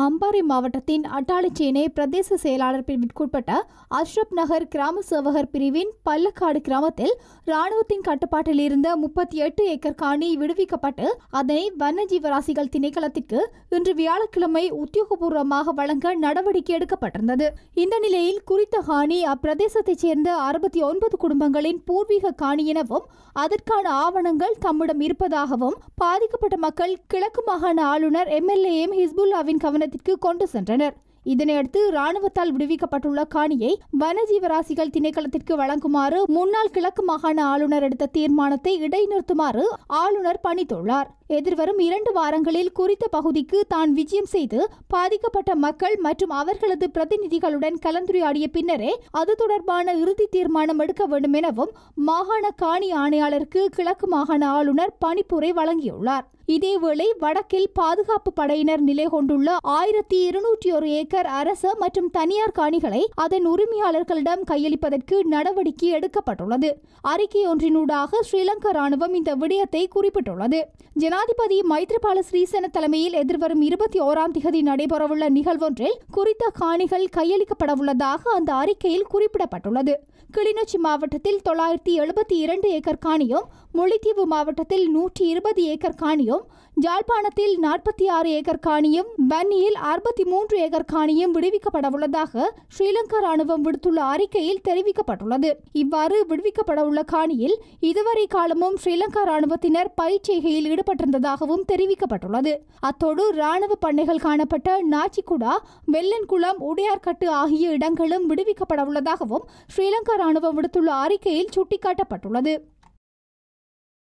அம்பாறை மாவட்டத்தின் அட்டாளிச்சேனை பிரதேச செயலாளர் பிரிவிற்குட்பட்ட அஷ்ரப் நகர் கிராம சேவகர் பிரிவின் பல்லக்காடு கிராமத்தில் ராணுவத்தின் கட்டுப்பாட்டில் இருந்த முப்பத்தி எட்டு ஏக்கர் காணி விடுவிக்கப்பட்டு அதனை வனஜீவராசிகள் திணைக்களத்திற்கு இன்று வியாழக்கிழமை உத்தியோகபூர்வமாக வழங்க நடவடிக்கை எடுக்கப்பட்டிருந்தது. இந்த நிலையில் குறித்த காணி அப்பிரதேசத்தைச் சேர்ந்த அறுபத்தி ஒன்பது குடும்பங்களின் பூர்வீக காணி எனவும் அதற்கான ஆவணங்கள் தம்மிடம் இருப்பதாகவும் பாதிக்கப்பட்ட மக்கள் கிழக்கு மாகாண ஆளுநர் எம்எல்ஏ எம் ஹிஸ்புல்லாவின் கவனத்திற்கு கொண்டு சென்றனர். இதனையடுத்து ராணுவத்தால் விடுவிக்கப்பட்டுள்ள காணியை வனஜீவராசிகள் திணைக்களத்திற்கு வழங்குமாறு முன்னாள் கிழக்கு மாகாண ஆளுநர் எடுத்த தீர்மானத்தை இடைநிறுத்துமாறு ஆளுநர் பணித்துள்ளார். எதிர்வரும் இரண்டு வாரங்களில் குறித்த பகுதிக்கு தான் விஜயம் செய்து பாதிக்கப்பட்ட மக்கள் மற்றும் அவர்களது பிரதிநிதிகளுடன் கலந்துரையாடிய பின்னரே அது தொடர்பான இறுதி தீர்மானம் எடுக்க வேண்டும் எனவும் மாகாண காணி ஆணையாளருக்கு கிழக்கு மாகாண ஆளுநர் பணிப்புரை வழங்கியுள்ளார். இதேவேளை வடக்கில் பாதுகாப்பு படையினர் நிலை கொண்டுள்ள ஆயிரத்தி இருநூற்றி ஒரு ஏக்கர் அரசு மற்றும் தனியார் காணிகளை அதன் உரிமையாளர்களிடம் கையளிப்பதற்கு நடவடிக்கை எடுக்கப்பட்டுள்ளது. அறிக்கை ஒன்றினூடாக ஸ்ரீலங்கா ராணுவம் இந்த விடயத்தை குறிப்பிட்டுள்ளது. ஜனாதிபதி மைத்ரிபால ஸ்ரீசேன தலைமையில் எதிர்வரும் இருபத்தி ஓராம் திகதி நடைபெறவுள்ள நிகழ்வொன்றில் குறித்த காணிகள் கையளிக்கப்படவுள்ளதாக அந்த அறிக்கையில் குறிப்பிடப்பட்டுள்ளது. கிளிநொச்சி மாவட்டத்தில் தொள்ளாயிரத்தி எழுபத்தி இரண்டு ஏக்கர் காணியும் முல்லைத்தீவு மாவட்டத்தில் நூற்றி இருபது ஏக்கர் காணியும் ஜாழ்ப்பாணத்தில் நாற்பத்தி ஆறு ஏக்கர் காணியும் பன்னியில் அறுபத்தி மூன்று ஏக்கர் காணியும் விடுவிக்கப்படவுள்ளதாக ஸ்ரீலங்கா ராணுவம் விடுத்துள்ள அறிக்கையில் தெரிவிக்கப்பட்டுள்ளது. இவ்வாறு விடுவிக்கப்படவுள்ள காணியில் இதுவரை காலமும் ஸ்ரீலங்கா ராணுவத்தினர் பயிற்சிகையில் ஈடுபட்டிருந்ததாகவும் தெரிவிக்கப்பட்டுள்ளது. அத்தோடு ராணுவ பண்ணைகள் காணப்பட்ட நாச்சிக்குடா வெள்ளன்குளம் உடையார்கட்டு ஆகிய இடங்களும் விடுவிக்கப்படவுள்ளதாகவும் ஸ்ரீலங்கா ராணுவம் விடுத்துள்ள அறிக்கையில் சுட்டிக்காட்டப்பட்டுள்ளது.